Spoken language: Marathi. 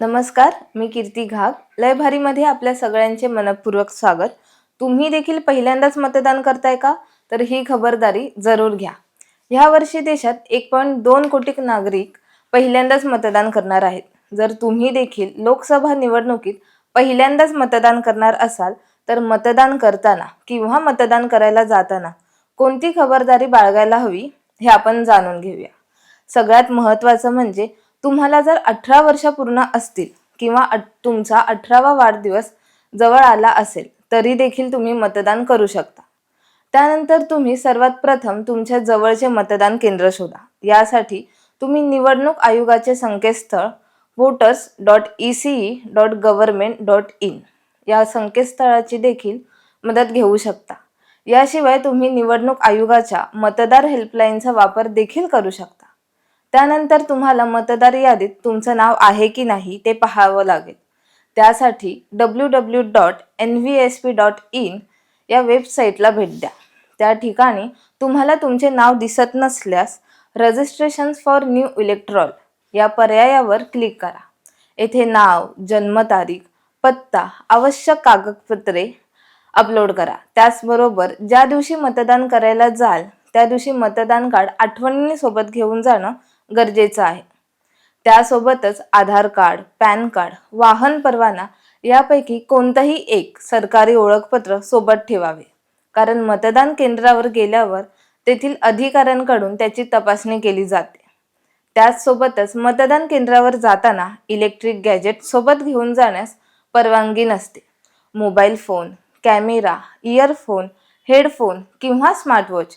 नमस्कार मी कीर्ती घाग. लय भारीमध्ये आपल्या सगळ्यांचे मनपूर्वक स्वागत. तुम्ही देखील पहिल्यांदाच मतदान करताय का? तर ही खबरदारी जरूर घ्या. ह्या वर्षी देशात एक पॉईंट दोन कोटी नागरिक पहिल्यांदाच मतदान करणार आहेत. जर तुम्ही देखील लोकसभा निवडणुकीत पहिल्यांदाच मतदान करणार असाल तर मतदान करताना किंवा मतदान करायला जाताना कोणती खबरदारी बाळगायला हवी हे आपण जाणून घेऊया. सगळ्यात महत्त्वाचं म्हणजे तुम्हाला जर अठरा वर्ष पूर्ण असतील किंवा तुमचा अठरावा वाढदिवस जवळ आला असेल तरी देखील तुम्ही मतदान करू शकता. त्यानंतर तुम्ही सर्वात प्रथम तुमच्या जवळचे मतदान केंद्र शोधा. यासाठी तुम्ही निवडणूक आयोगाचे संकेतस्थळ voters dot E C E dot government dot in या संकेतस्थळाची देखील मदत घेऊ शकता. याशिवाय तुम्ही निवडणूक आयोगाच्या मतदार हेल्पलाईनचा वापर देखील करू शकता. त्यानंतर तुम्हाला मतदार यादीत तुमचं नाव आहे की नाही ते पाहावं लागेल. त्यासाठी W W dot N V S P dot in या वेबसाईटला भेट द्या. त्या ठिकाणी तुम्हाला तुमचे नाव दिसत नसल्यास रजिस्ट्रेशन फॉर न्यू इलेक्ट्रॉल या पर्यायावर क्लिक करा. येथे नाव जन्मतारीख पत्ता आवश्यक कागदपत्रे अपलोड करा. त्याचबरोबर ज्या दिवशी मतदान करायला जाल त्या दिवशी मतदान कार्ड आठवणीसोबत घेऊन जाणं गरजेचं आहे. त्यासोबतच आधार कार्ड पॅन कार्ड वाहन परवाना यापैकी कोणतंही एक सरकारी ओळखपत्र सोबत ठेवावे. कारण मतदान केंद्रावर गेल्यावर तेथील अधिकाऱ्यांकडून त्याची तपासणी केली जाते. त्याचसोबतच मतदान केंद्रावर जाताना इलेक्ट्रिक गॅजेट सोबत घेऊन जाण्यास परवानगी नसते. Mobile phone camera earphone headphone किंवा स्मार्टवॉच